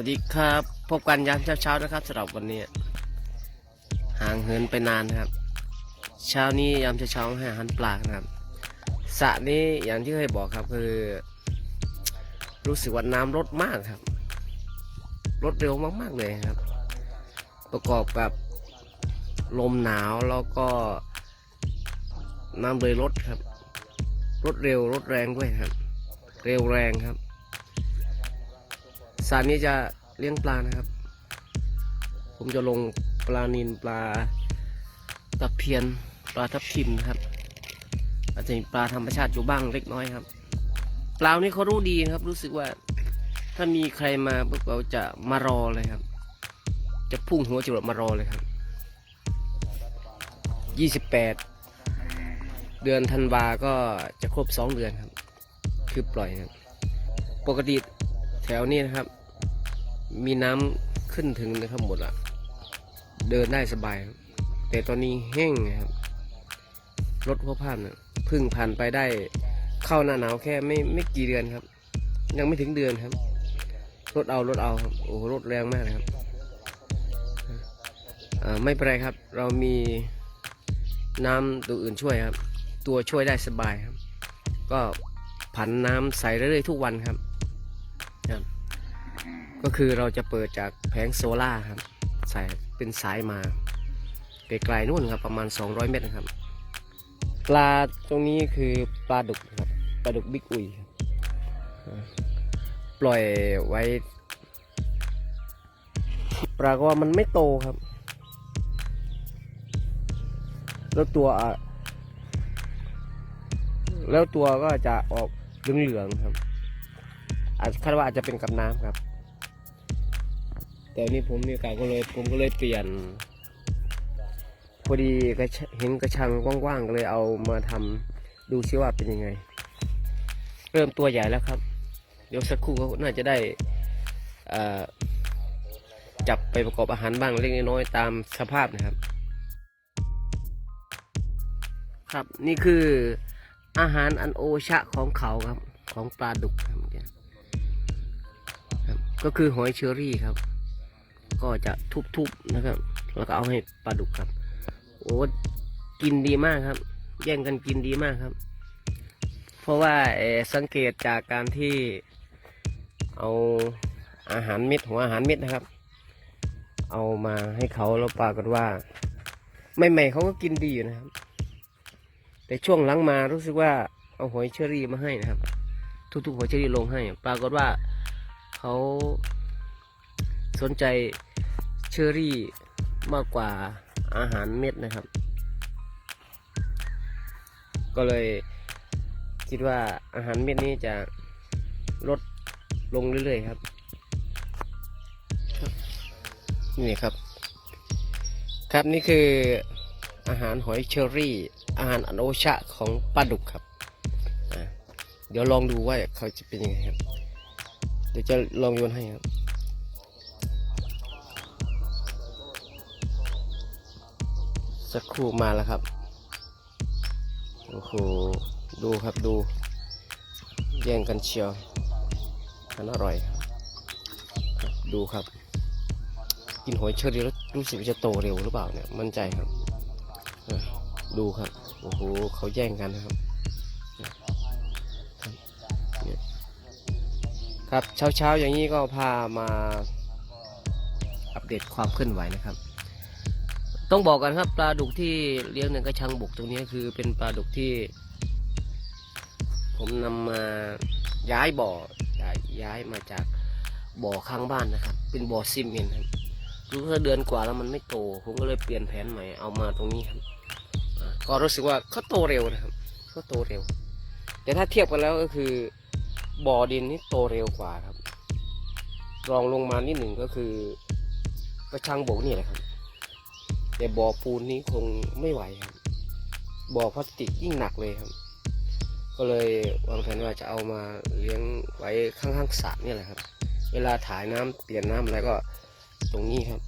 วัสดีครับ พบกันยามเช้าๆนะครับสำหรับวันนี้ห่างเหินไปนานครับ เช้านี้ยามเช้าๆให้อาหารปลานะครับสระนี้อย่างที่เคยบอกครับคือ รู้สึกว่าน้ำลดมากครับลดเร็วมากๆเลยครับ ประกอบกับลมหนาวแล้วก็น้ำเลยลดครับลดเร็วลดแรงด้วยครับ เร็วแรงครับ สารนี้จะเลี้ยงปลานะครับ ผมจะลงปลานินปลาตะเพียนปลาทับทิมครับ อาจจะมีปลาธรรมชาติอยู่บ้างเล็กน้อยครับ ปลานี้เขารู้ดีครับ รู้สึกว่าถ้ามีใครมาปุ๊บเราจะมารอเลยครับ จะพุ่งหัวจรวดมารอเลยครับยี่สิบแปดเดือนธันวาก็จะครบสองเดือนครับ คือปล่อยครับ ปกติแถวนี้นะครับ มีน้ำขึ้นถึงนะครับหมดละเดินได้สบาย แต่ตอนนี้แห้งครับรถพ่อผ่านน่ะเพึ่งผ่านไปได้เข้าหน้าหนาวแค่ไม่ไม่กี่เดือนครับ ยังไม่ถึงเดือนครับรถเอารถเอาครับโอ้รถแรงมากเลยครับไม่เป็นไรครับ เรามีน้ำตัวอื่นช่วยครับ ตัวช่วยได้สบายครับ ก็ผันน้ำใส่เรื่อยๆทุกวันครับครับ ก็คือเราจะเปิดจากแผงโซล่าครับใส่เป็นสายมาไกลๆนู่นครับประมาณ 200 เมตรครับ ปลาตรงนี้คือปลาดุกครับปลาดุกบิ๊กอุยครับอ่าปล่อยไว้ปรากฏว่ามันไม่โตครับ แล้วตัวแล้วตัวก็จะออกเหลืองๆครับอาจคาดว่าอาจจะเป็นกับน้ำครับ แต่นี้ผมมีโอกาสก็เลย ผมก็เลยเปลี่ยน พอดีกระชเห็นกระชังกว้างๆก็เลยเอามาทำดูซิว่าเป็นยังไง เริ่มตัวใหญ่แล้วครับ เดี๋ยวสักครู่เขาน่าจะได้จับไปประกอบอาหารบ้างเล็กน้อยตามสภาพนะครับ ครับนี่คืออาหารอันโอชะของเขาครับของปลาดุกครับก็คือหอยเชอรี่ครับ ก็จะทุบๆนะครับ แล้วก็เอาให้ปลาดุกครับ โอ้กินดีมากครับ แย่งกันกินดีมากครับ เพราะว่าสังเกตจากการที่เอาอาหารเม็ดหัวอาหารเม็ดนะครับ เอามาให้เขาแล้วปรากฏว่าใหม่ๆเขาก็กินดีอยู่นะครับ แต่ช่วงหลังมารู้สึกว่าเอาหอยเชอรี่มาให้นะครับ ทุกๆหอยเชอรี่ลงให้ ปรากฏว่าเขา สนใจเชอรี่มากกว่าอาหารเม็ดนะครับ ก็เลยคิดว่าอาหารเม็ดนี้จะลดลงเรื่อยๆครับ นี่ครับ ครับนี่คืออาหารหอยเชอรี่ อาหารอันชะของปลาดุกครับ เดี๋ยวลองดูว่าเขาจะเป็นยังไงครับ เดี๋ยวจะลองโยนให้ครับ สักครู่มาแล้วครับ โอ้โห ดูครับดู แย่งกันเชียวมันอร่อยครับ ดูครับ กินหอยเชอรี่แล้วรู้สึกว่าจะโตเร็วหรือเปล่าเนี่ย มั่นใจครับ ดูครับ โอ้โห เขาแย่งกันนะครับ ครับเช้าๆอย่างนี้ก็พามาอัปเดตความเคลื่อนไหวนะครับ ต้องบอกกันครับปลาดุกที่เลี้ยงในกระชังบุกตรงนี้คือเป็นปลาดุกที่ ผมนำมาย้ายบ่อย้ายยายมาจากบ่อข้างบ้านนะครับ เป็นบ่อซีเมนต์ครับรู้ว่าเดือนกว่าแล้วมันไม่โต ผมก็เลยเปลี่ยนแผนใหม่เอามาตรงนี้ครับก็รู้สึกว่าเขาโตเร็วนะครับเขาโตเร็ว แต่ถ้าเทียบกันแล้วก็คือบ่อดินนี่โตเร็วกว่าครับรองลงมานิดหนึ่งก็คือกระชังบกนี่แหละครับ แต่บ่อปูนนี้คงไม่ไหวครับ บ่อพลาสติกยิ่งหนักเลยครับ ก็เลยวางแผนว่าจะเอามาเลี้ยงไว้ข้างๆสระนี่แหละครับ เวลาถ่ายน้ำเปลี่ยนน้ำอะไรก็ตรงนี้ครับ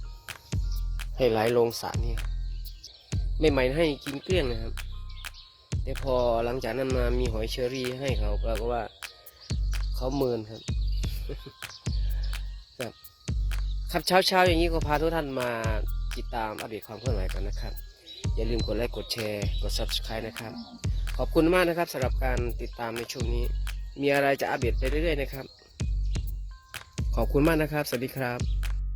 ให้ไหลลงสระนี่ไม่ใหม่ให้กินเกลี้ยงนะครับแต่พอหลังจากนั้นมามีหอยเชอรี่ให้เขาปรากฏว่าเขาเมินครับครับครับเช้าเช้าอย่างนี้ก็พาทุกท่านมา ติดตามอัปเดตความเคลื่อนไหวกันนะครับ อย่าลืมกดไลค์กดแชร์กด subscribe นะครับ ขอบคุณมากนะครับสำหรับการติดตามในช่วงนี้ มีอะไรจะอัปเดตไปเรื่อยๆนะครับ ขอบคุณมากนะครับ สวัสดีครับ